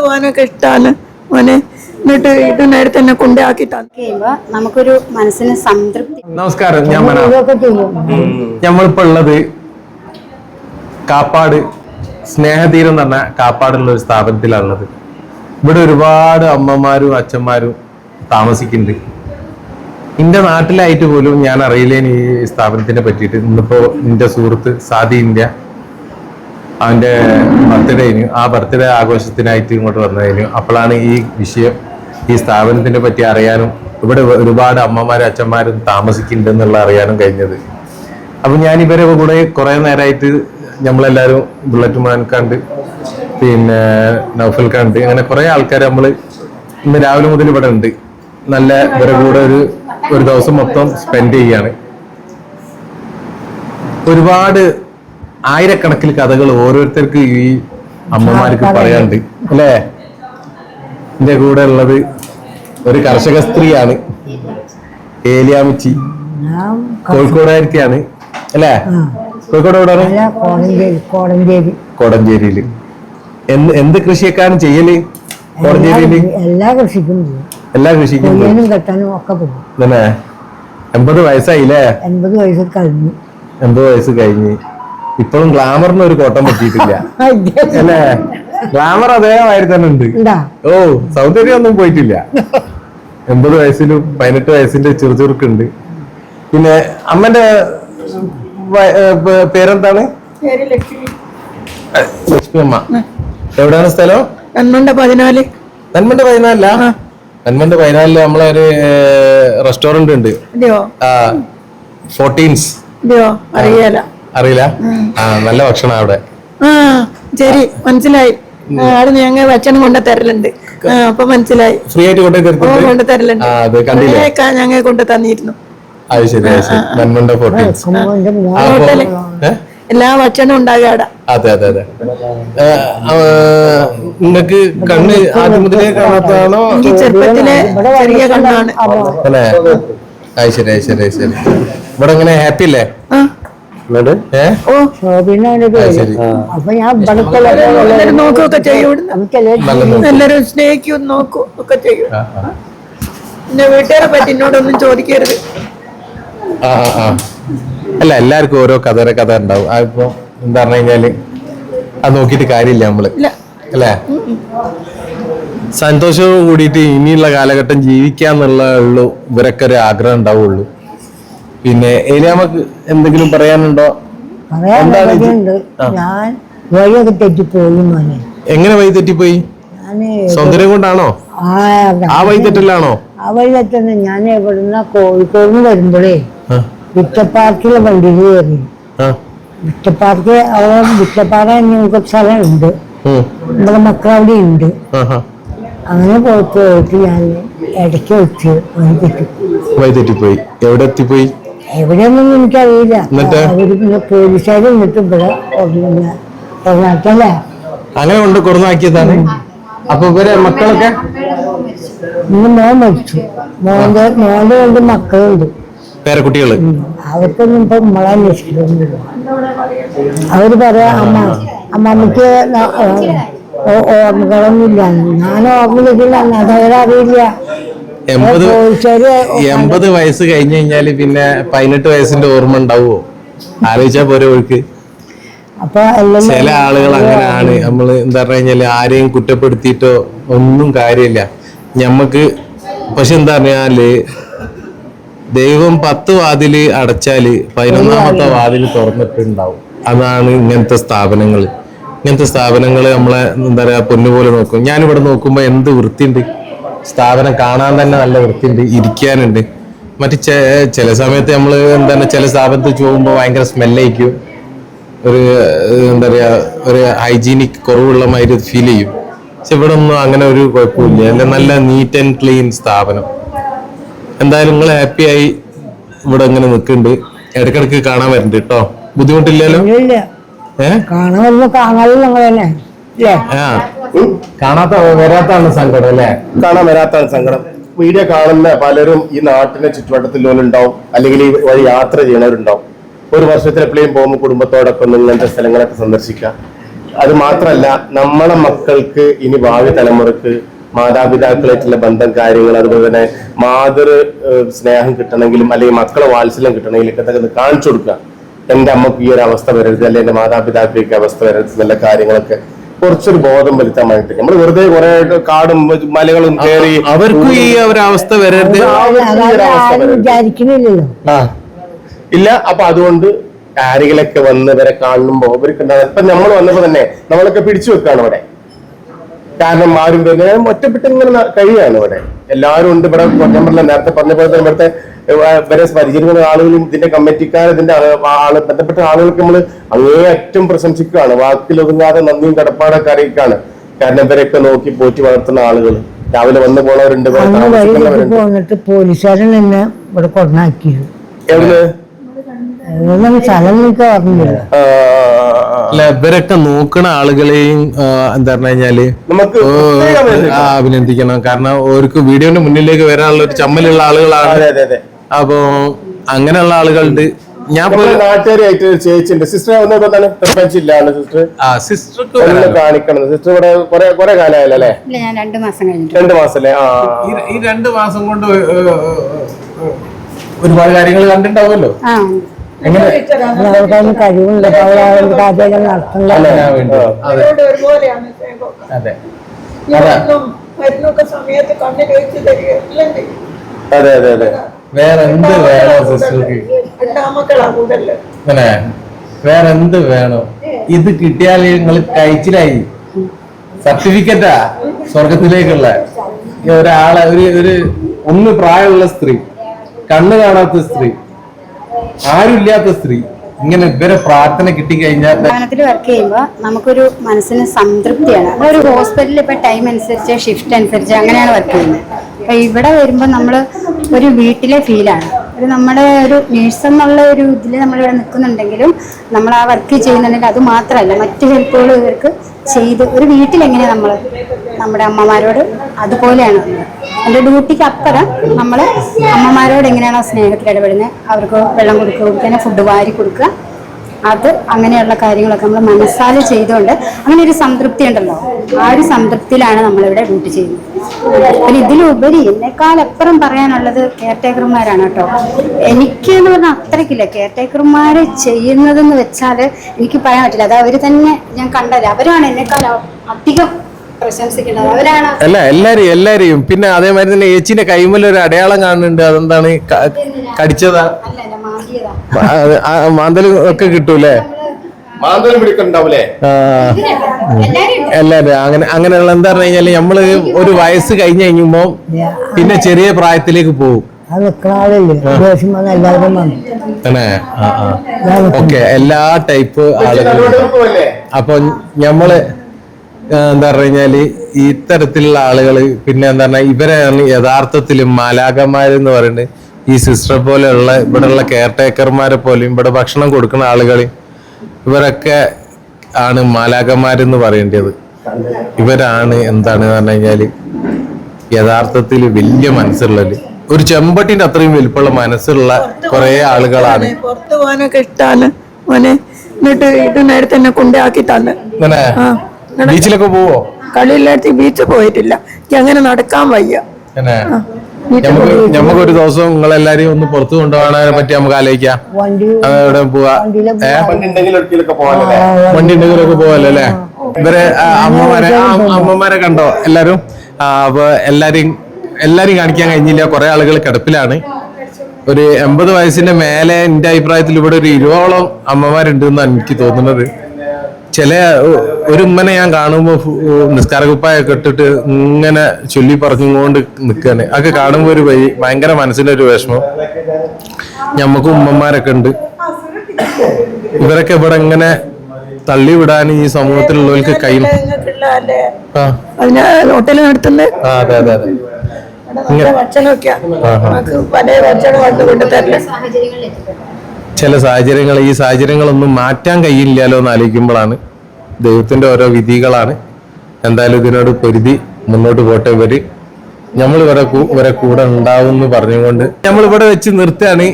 പോകാനൊക്കെ ഇഷ്ടമാണ് മോനെ എന്നിട്ട് ഇതിനടുത്ത് തന്നെ കൊണ്ടാക്കി തന്നു നമുക്കൊരു മനസ്സിന് സംതൃപ്തി. നമസ്കാരം ഞാൻ മന നമ്മളിപ്പോ ഉള്ളത് കാപ്പാട് സ്നേഹതീരം എന്ന് പറഞ്ഞ കാപ്പാടുള്ള ഒരു സ്ഥാപനത്തിലാണുള്ളത്. ഇവിടെ ഒരുപാട് അമ്മമാരും അച്ഛന്മാരും താമസിക്കുന്നുണ്ട്. എന്റെ നാട്ടിലായിട്ട് പോലും ഞാൻ അറിയില്ലേ ഈ സ്ഥാപനത്തിനെ പറ്റിയിട്ട്. ഇന്നിപ്പോ എന്റെ സുഹൃത്ത് സാദി ഇന്ത്യ. അവന്റെ ബർത്ത്ഡേന് ആ ബർത്ത്ഡേ ആഘോഷത്തിനായിട്ട് ഇങ്ങോട്ട് വന്നതിന് അപ്പോഴാണ് ഈ വിഷയം ഈ സ്ഥാപനത്തിനെ പറ്റി അറിയാനും ഇവിടെ ഒരുപാട് അമ്മമാരും അച്ഛന്മാരും താമസിക്കുന്നുണ്ടെന്നുള്ള അറിയാനും കഴിഞ്ഞത്. അപ്പം ഞാൻ ഇവരെ കൂടെ കുറേ നേരമായിട്ട് നമ്മളെല്ലാവരും ബുള്ളറ്റ് മാൻ കണ്ട് പിന്നെ നൗഫൽ കണ്ട് അങ്ങനെ കുറേ ആൾക്കാർ നമ്മൾ ഇന്ന് രാവിലെ മുതൽ ഇവിടെ ഉണ്ട്. നല്ല ഇവരെ കൂടെ ഒരു ഒരു ദിവസം മൊത്തം സ്പെൻഡ് ചെയ്യാണ്. ഒരുപാട് ആയിരക്കണക്കിന് കഥകൾ ഓരോരുത്തർക്ക് ഈ അമ്മമാർക്ക് പറയാണ്ട് അല്ലേ? എന്റെ കൂടെ ഉള്ളത് ഒരു കർഷക സ്ത്രീയാണ്. ഏലിയാമിച്ചി കോഴിക്കോടായിരിക്കാണ് അല്ലേ? കോഴിക്കോട് എവിടെയാണ് കോടഞ്ചേരി കോടഞ്ചേരിയിൽ. എന്ത് എന്ത് കൃഷിയൊക്കെയാണ് ചെയ്യൽ? കോടഞ്ചേരിയിൽ? എല്ലാ കൃഷിക്കും എല്ലാ കൃഷിക്കും കെട്ടാനും ഒക്കെ പോകും. എൺപത് വയസ്സായില്ലേ? എൺപത് വയസ്സ് കഴിഞ്ഞു. എൺപത് വയസ്സ് കഴിഞ്ഞ്. ഇപ്പോഴും ഗ്ലാമറിന് ഒരു കോട്ടം പറ്റിയിട്ടില്ല അല്ലേ? ഗ്ലാമർ അതേമാതിരി തന്നെ ഉണ്ട്? ഓ സൗന്ദര്യം ഒന്നും പോയിട്ടില്ല. എൺപത് വയസ്സിലും പതിനെട്ട് വയസ്സിന്റെ ചെറുചുറുക്കുണ്ട് പിന്നെ അമ്മന്റെ പേരെന്താണ്? പേര് ലക്ഷ്മി. അമ്മ. എവിടെയാണ് സ്ഥലം? നന്മണ്ട പതിനാല്. നന്മന്റെ പതിനാലില്ല? നന്മന്റെ പതിനാലിൽ നമ്മളെ ഒരു റെസ്റ്റോറന്റ് ഉണ്ട്. ഫോർട്ടീൻസ് അറിയാല. അറിയില്ല. ആ നല്ല ഭക്ഷണം അവിടെ. ആ ശരി മനസ്സിലായി. അവിടെ ഞങ്ങൾ ഭക്ഷണം കൊണ്ട് തരലുണ്ട് അപ്പൊ മനസ്സിലായി. ഫ്രീ ആയിട്ട് കൊണ്ട് തരുന്നുണ്ട് കൊണ്ടു തരലുണ്ട് അത് കണ്ടില്ലേ? ഞങ്ങൾ കൊണ്ടു തന്നിരുന്നു അത് ശരി? എല്ലാ ഭക്ഷണവും അതെ അതെ അതെ. നിങ്ങക്ക് കണ്ണ് ആദ്യം മുതലേ കാണാത്തതാണോ? ചെറുപ്പത്തിലെ ചെറിയ കണ്ണാണ്. അല്ലേ? അത് ശരി അത് ശരി ശരി. ഇവിടെ ഹാപ്പി അല്ലേ അപ്പൊ ഞാൻ നോക്കുകയൊക്കെ ചെയ്യും. എല്ലാവരും സ്നേഹിക്കും നോക്കും ഒക്കെ ചെയ്യും. എന്റെ വീട്ടുകാരെ പറ്റി എന്നോടൊന്നും ചോദിക്കരുത്. അല്ല എല്ലാവർക്കും ഓരോ കഥ കഥ ഉണ്ടാവും. അതിപ്പോ എന്താ പറഞ്ഞു കഴിഞ്ഞാൽ അത് നോക്കിയിട്ട് കാര്യമില്ല നമ്മൾ. അല്ലേ? സന്തോഷവും കൂടിയിട്ട് ഇനിയുള്ള കാലഘട്ടം ജീവിക്കാന്നുള്ള ഉള്ളൂ. ഇവരൊക്കെ ഒരു ആഗ്രഹം ഉണ്ടാവുള്ളൂ. പിന്നെ ഏലിയാമക്ക് എന്തെങ്കിലും പറയാനുണ്ടോ? പറയാൻ എന്താണ് ഇത്? ഉണ്ട് ഞാൻ വഴിയൊക്കെ തെറ്റിപ്പോയി മോനെ. എങ്ങനെ വഴി തെറ്റിപ്പോയി? ഞാൻ സൗന്ദര്യം കൊണ്ടാണോ? ആ ആ വഴി തെറ്റലാണോ? ആ വഴി തെറ്റുന്ന ഞാൻ എവിടുന്ന കോഴിക്കോട് നിന്ന് വരുമ്പോഴേ ആ, വിറ്റപ്പാർക്കിലെ വണ്ടിയിൽ കയറി. ആ, വിറ്റപ്പാർക്ക് അവിടെ വിറ്റപ്പാറ ഞങ്ങൾക്ക് സ്ഥലമുണ്ട്. ഉം, നമ്മുടെ മക്കൾ അവിടെ ഉണ്ട് ആ, ആ. അങ്ങനെ പോയിട്ട് പോയിട്ട് ഞാൻ ഇടയ്ക്ക് വെച്ച് വഴി തെറ്റി. വഴി തെറ്റിപ്പോയി. എവിടെ എത്തിപ്പോയി? എവിടെയൊന്നും എനിക്കറിയില്ല? അവർ പിന്നെ ഇവിടെ പിന്നെ കൊറനാട്ടല്ലേ അങ്ങനെ കൊണ്ട് കുറന്നാക്കിയതാണ് അപ്പൊ ഇവരെ മക്കളൊക്കെ? ഇന്ന് മോൻ മരിച്ചു. മോന്റെ മോന്റെ രണ്ട് മക്കളുണ്ട്. പേരക്കുട്ടികൾ? അവർക്കൊന്നും ഇപ്പൊ നമ്മളെ അന്വേഷിക്കുന്നില്ല അവർ പറയാ അമ്മ അമ്മമ്മക്ക് ഓർമ്മകളൊന്നും ഇല്ല ഞാൻ ഓർമ്മ ലഭിക്കില്ല അതവരറിയില്ല എൺപത് എൺപത് വയസ്സ് കഴിഞ്ഞു കഴിഞ്ഞാൽ പിന്നെ പതിനെട്ട് വയസ്സിന്റെ ഓർമ്മ ഉണ്ടാവുമോ? ആലോചിച്ചാ പോരെ ഒഴുക്ക് ചില ആളുകൾ അങ്ങനെയാണ്. നമ്മൾ എന്താ പറഞ്ഞു കഴിഞ്ഞാൽ ആരെയും കുറ്റപ്പെടുത്തിയിട്ടോ ഒന്നും കാര്യമില്ല. ഞമ്മക്ക് പക്ഷെ എന്താ പറഞ്ഞാൽ ദൈവം പത്ത് വാതിൽ അടച്ചാൽ പതിനൊന്നാമത്തെ വാതിൽ തുറന്നിട്ടുണ്ടാവും. അതാണ് ഇങ്ങനത്തെ സ്ഥാപനങ്ങൾ ഇങ്ങനത്തെ സ്ഥാപനങ്ങൾ നമ്മളെ എന്താ പറയാ പൊന്നുപോലെ നോക്കും. ഞാനിവിടെ നോക്കുമ്പോ എന്ത് വൃത്തിയുണ്ട്? സ്ഥാപനം കാണാൻ തന്നെ നല്ല വൃത്തിയുണ്ട് ഇരിക്കാനുണ്ട്. മറ്റ് ചില സമയത്ത് നമ്മൾ എന്താണ് ചില സ്ഥാപനത്തിൽ പോകുമ്പോൾ ഭയങ്കര സ്മെല്ലായിരിക്കും ഒരു എന്താ പറയുക ഒരു ഹൈജീനിക് കുറവുള്ള മാതിരി ഫീൽ ചെയ്യും. പക്ഷെ ഇവിടെ ഒന്നും അങ്ങനെ ഒരു കുഴപ്പമില്ല. അല്ല നല്ല നീറ്റ് ആൻഡ് ക്ലീൻ സ്ഥാപനം. എന്തായാലും നിങ്ങൾ ഹാപ്പി ആയി ഇവിടെ ഇങ്ങനെ നിൽക്കുന്നുണ്ട്. ഇടക്കിടക്ക് കാണാൻ വരുന്നുണ്ട് കേട്ടോ. ബുദ്ധിമുട്ടില്ലല്ലോ? ഏഹ് കാണാൻ കാണാനും ഞങ്ങൾ തന്നെ ആ. കാണാത്ത വരാത്താണ് സങ്കടം അല്ലേ? കാണാൻ വരാത്താണ് സങ്കടം. വീഡിയോ കാണുന്ന പലരും ഈ നാട്ടിലെ ചുറ്റുവട്ടത്തിലുണ്ടാവും അല്ലെങ്കിൽ ഈ വഴി യാത്ര ചെയ്യണവരുണ്ടാവും ഒരു വർഷത്തിൽ എപ്പോഴും പോകുമ്പോൾ കുടുംബത്തോടൊപ്പം ഒന്ന് ഇങ്ങനത്തെ സ്ഥലങ്ങളൊക്കെ സന്ദർശിക്കുക. അത് മാത്രമല്ല നമ്മളെ മക്കൾക്ക് ഇനി ഭാവി തലമുറയ്ക്ക് മാതാപിതാക്കളായിട്ടുള്ള ബന്ധം കാര്യങ്ങൾ അതുപോലെ തന്നെ മാതൃ സ്നേഹം കിട്ടണമെങ്കിലും അല്ലെങ്കിൽ മക്കളെ വാത്സല്യം കിട്ടണമെങ്കിലും ഒക്കെ അതൊക്കെ കാണിച്ചു കൊടുക്കുക. എന്റെ അമ്മയ്ക്ക് ഈ ഒരു അവസ്ഥ വരരുത് അല്ലെങ്കിൽ എന്റെ മാതാപിതാക്കൾക്ക് അവസ്ഥ വരരുത് എന്നുള്ള കാര്യങ്ങളൊക്കെ കുറച്ചൊരു ബോധം വരുത്താൻ വേണ്ടിട്ട് നമ്മൾ വെറുതെ കുറെ കാടും മലകളും കയറി അവർക്കും ഈ ഒരവസ്ഥ വരരുത്. ഇല്ല അപ്പൊ അതുകൊണ്ട് ആരെങ്കിലൊക്കെ വന്ന് ഇവരെ കാണുമ്പോ ഇവർക്ക് ഉണ്ടാകുന്ന- ഇപ്പൊ നമ്മൾ വന്നപ്പോ തന്നെ നമ്മളൊക്കെ പിടിച്ചു വെക്കാണ് ഇവിടെ. കാരണം ആരും തന്നെ ഒറ്റപ്പെട്ട് ഇങ്ങനെ കഴിയാണ് ഇവിടെ. എല്ലാവരും ഉണ്ട് ഇവിടെ. ഞാൻ പറഞ്ഞ നേരത്തെ പറഞ്ഞ പോലെ തന്നെ ഇവിടുത്തെ ഇവരെ പരിചരിക്കുന്ന ആളുകളും ഇതിന്റെ കമ്മിറ്റിക്കാർ ഇതിന്റെ ആൾ ബന്ധപ്പെട്ട ആളുകൾക്ക് നമ്മൾ അങ്ങേയറ്റം പ്രശംസിക്കുകയാണ്. വാക്കിലൊതുങ്ങാതെ നന്ദിയും കടപ്പാടൊക്കെ അറിയിക്കുകയാണ് കാരണം ഇവരെയൊക്കെ നോക്കി പോറ്റി വളർത്തുന്ന ആളുകൾ രാവിലെ വന്നു പോണവരുണ്ട് പോന്നിട്ട് പോലീസുകാരൻ എന്നെ ഇവിടെ സ്ഥലം എനിക്ക് ഓർമ്മയില്ല ആ, അല്ല ഇവരൊക്കെ നോക്കണ ആളുകളെയും എന്താ പറഞ്ഞു കഴിഞ്ഞാൽ നമുക്ക് അഭിനന്ദിക്കണം. ആ, അഭിനന്ദിക്കണം. കാരണം അവർക്ക് വീഡിയോന്റെ മുന്നിലേക്ക് വരാനുള്ള ഒരു ചമ്മലുള്ള ആളുകളാണ് അതെ അതെ അതെ അപ്പോ അങ്ങനെയുള്ള ആളുകളുണ്ട്. ഞാൻ നാട്ടുകാരായിട്ട് ചേച്ചിണ്ട് സിസ്റ്റർ സിസ്റ്റർ. ആ സിസ്റ്റർക്ക് ഒന്ന് കാണിക്കണം. സിസ്റ്റർ ഇവിടെ കുറെ കുറെ കാലമായല്ലോ അല്ലെ? ഇല്ല ഞാൻ രണ്ട് മാസം കഴിഞ്ഞു രണ്ട് മാസല്ലേ? ആ. ഈ രണ്ട് മാസം കൊണ്ട് ഒരുപാട് കാര്യങ്ങൾ കണ്ടിട്ടുണ്ടാവുമല്ലോ. അതെ അതെ അതെ. അതെ. വേറെ എന്ത് വേണോ സിസ്റ്റർക്ക് അങ്ങനെ വേറെ എന്ത് വേണോ? ഇത് കിട്ടിയാൽ നിങ്ങൾ കഴിച്ചിലായി. സർട്ടിഫിക്കറ്റാ സ്വർഗത്തിലേക്കുള്ള. ഒരാളെ ഒരു ഒരു ഒന്ന് പ്രായമുള്ള സ്ത്രീ കണ്ണ് കാണാത്ത സ്ത്രീ ആരുമില്ലാത്ത സ്ത്രീ ഇങ്ങനെ ഇവരെ പ്രാർത്ഥന കിട്ടിക്കഴിഞ്ഞാൽ കഴിഞ്ഞാൽ വർക്ക് ചെയ്യുമ്പോൾ നമുക്കൊരു മനസ്സിന് സംതൃപ്തിയാണ്. ഒരു ഹോസ്പിറ്റലിൽ ഇപ്പൊ ടൈം അനുസരിച്ച് ഷിഫ്റ്റ് അനുസരിച്ച് അങ്ങനെയാണ് വർക്ക് ചെയ്യുന്നത്. ഇവിടെ വരുമ്പോൾ നമ്മൾ ഒരു വീട്ടിലെ ഫീലാണ് ഒരു നമ്മുടെ ഒരു നേഴ്സ് എന്നുള്ള ഒരു ഇതിൽ നമ്മളിവിടെ നിൽക്കുന്നുണ്ടെങ്കിലും നമ്മൾ ആ വർക്ക് ചെയ്യുന്നുണ്ടെങ്കിൽ അത് മാത്രമല്ല മറ്റു ഹെൽപ്പുകൾ ഇവർക്ക് ചെയ്ത് ഒരു വീട്ടിലെങ്ങനെ നമ്മൾ നമ്മുടെ അമ്മമാരോട് അതുപോലെയാണ്. എന്റെ ഡ്യൂട്ടിക്ക് അപ്പുറം നമ്മൾ അമ്മമാരോട് എങ്ങനെയാണോ സ്നേഹത്തിൽ ഇടപെടുന്നത് അവർക്ക് വെള്ളം കൊടുക്കുക കൊടുക്കുക ഫുഡ് വാരി കൊടുക്കുക അത് അങ്ങനെയുള്ള കാര്യങ്ങളൊക്കെ നമ്മൾ മനസ്സാൽ ചെയ്തുകൊണ്ട് അങ്ങനെ ഒരു സംതൃപ്തി ഉണ്ടല്ലോ. ആ ഒരു സംതൃപ്തിയിലാണ് നമ്മളിവിടെ ഡ്യൂട്ടി ചെയ്യുന്നത്. പിന്നെ ഇതിലുപരി എന്നെക്കാൾ എപ്പുറം പറയാനുള്ളത് കെയർ ടേക്കർമാരാണ് കേട്ടോ. എനിക്ക് എന്ന് പറഞ്ഞാൽ അത്രയ്ക്കില്ല. കെയർ ടേക്കർമാർ ചെയ്യുന്നതെന്ന് വെച്ചാൽ എനിക്ക് പറയാൻ പറ്റില്ല. അത് അവർ തന്നെ ഞാൻ കണ്ടത് അവരാണ് എന്നെക്കാൾ അധികം അല്ല എല്ലാരെയും എല്ലാരെയും. പിന്നെ അതേമാതിരി തന്നെ ഏച്ചിന്റെ കൈമൽ ഒരു അടയാളം കാണുന്നുണ്ട്. അതെന്താണ്? കടിച്ചതാ? മാന്തൽ ഒക്കെ കിട്ടൂലേ? എല്ലാരും അങ്ങനെ അങ്ങനെയുള്ള എന്താ പറഞ്ഞു കഴിഞ്ഞാൽ നമ്മൾ ഒരു വയസ്സ് കഴിഞ്ഞ് കഴിയുമ്പോ പിന്നെ ചെറിയ പ്രായത്തിലേക്ക് പോകും. ഓക്കെ എല്ലാ ടൈപ്പ് ആളുകളും അപ്പൊ ഞമ്മൾ എന്താ പറഞ്ഞു കഴിഞ്ഞാൽ ഇത്തരത്തിലുള്ള ആളുകൾ പിന്നെ എന്താ പറഞ്ഞ ഇവരെയാണ് യഥാർത്ഥത്തിലും മാലാകന്മാരെന്ന് പറയുന്നത്. ഈ സിസ്റ്റർ പോലെയുള്ള ഇവിടെയുള്ള കെയർ ടേക്കർമാരെ പോലെയും ഇവിടെ ഭക്ഷണം കൊടുക്കുന്ന ആളുകൾ ഇവരൊക്കെ ആണ് മാലാകന്മാരെന്ന് പറയേണ്ടത്. ഇവരാണ് എന്താണ് പറഞ്ഞു കഴിഞ്ഞാൽ യഥാർത്ഥത്തിൽ വലിയ മനസ്സുള്ളത്. ഒരു ചെമ്പട്ടിന്റെ അത്രയും വലിപ്പമുള്ള മനസ്സുള്ള കുറെ ആളുകളാണ്. പുറത്തു പോകാനൊക്കെ ഇഷ്ടാണ്. മോനെ എന്നിട്ട് ഇത് നേരത്തെ തന്നെ. കൊണ്ടാക്കി തന്നെ ബീച്ചിലൊക്കെ പോവോ? കളിയില്ലാത്ത ബീച്ച് പോയിട്ടില്ല. എങ്ങനെ അങ്ങനെ നടക്കാൻ വയ്യ. നമുക്ക് നമുക്ക് ഒരു ദിവസം നിങ്ങളെല്ലാരെയും ഒന്ന് പുറത്തു കൊണ്ടുപോകാനെ പറ്റി നമുക്ക് ആലോചിക്കാം. അവിടെ പോവാ? വണ്ടി ഉണ്ടെങ്കിലൊക്കെ പോവാല്ലോ? അല്ലേ ഇവരെ ആ, അമ്മമാരെ അമ്മമാരെ കണ്ടോ? എല്ലാരും? അപ്പൊ എല്ലാരെയും എല്ലാരെയും കാണിക്കാൻ കഴിഞ്ഞില്ല. കുറെ ആളുകൾ കിടപ്പിലാണ്. ഒരു എൺപത് വയസ്സിന്റെ മേലെ എന്റെ അഭിപ്രായത്തിൽ ഇവിടെ ഒരു ഇരുപതോളം അമ്മമാരുണ്ട് എന്നാണ് എനിക്ക് തോന്നുന്നത്. ചില ഒരു ഉമ്മനെ ഞാൻ കാണുമ്പോ നിസ്കാരകുപ്പായൊക്കെ ഇട്ടിട്ട് ഇങ്ങനെ ചൊല്ലി പറഞ്ഞുകൊണ്ട് നിൽക്കാണ് അതൊക്കെ കാണുമ്പോൾ ഒരു വഴി ഭയങ്കര മനസ്സിലൊരു വിഷമം. ഞമ്മക്ക് ഉമ്മമാരൊക്കെ ഉണ്ട്. ഇവരൊക്കെ ഇവിടെ ഇങ്ങനെ തള്ളിവിടാൻ ഈ സമൂഹത്തിലുള്ളവർക്ക് കഴിയും ഹോട്ടൽ നടത്തുന്നത്? അതെ അതെ അതെ. പല ഭക്ഷണം കൊണ്ട് തരില്ല ചില സാഹചര്യങ്ങൾ ഈ സാഹചര്യങ്ങളൊന്നും മാറ്റാൻ കഴിയില്ലല്ലോ എന്ന് ആലോചിക്കുമ്പോഴാണ് ദൈവത്തിന്റെ ഓരോ വിധികളാണ്. എന്തായാലും ഇതിനോട് പൊരുതി മുന്നോട്ട് പോട്ടെ ഇവർ നമ്മൾ ഇവരെ ഇവരെ കൂടെ ഉണ്ടാവും എന്ന് പറഞ്ഞുകൊണ്ട് നമ്മൾ ഇവിടെ വെച്ച് നിർത്തുകയാണ്.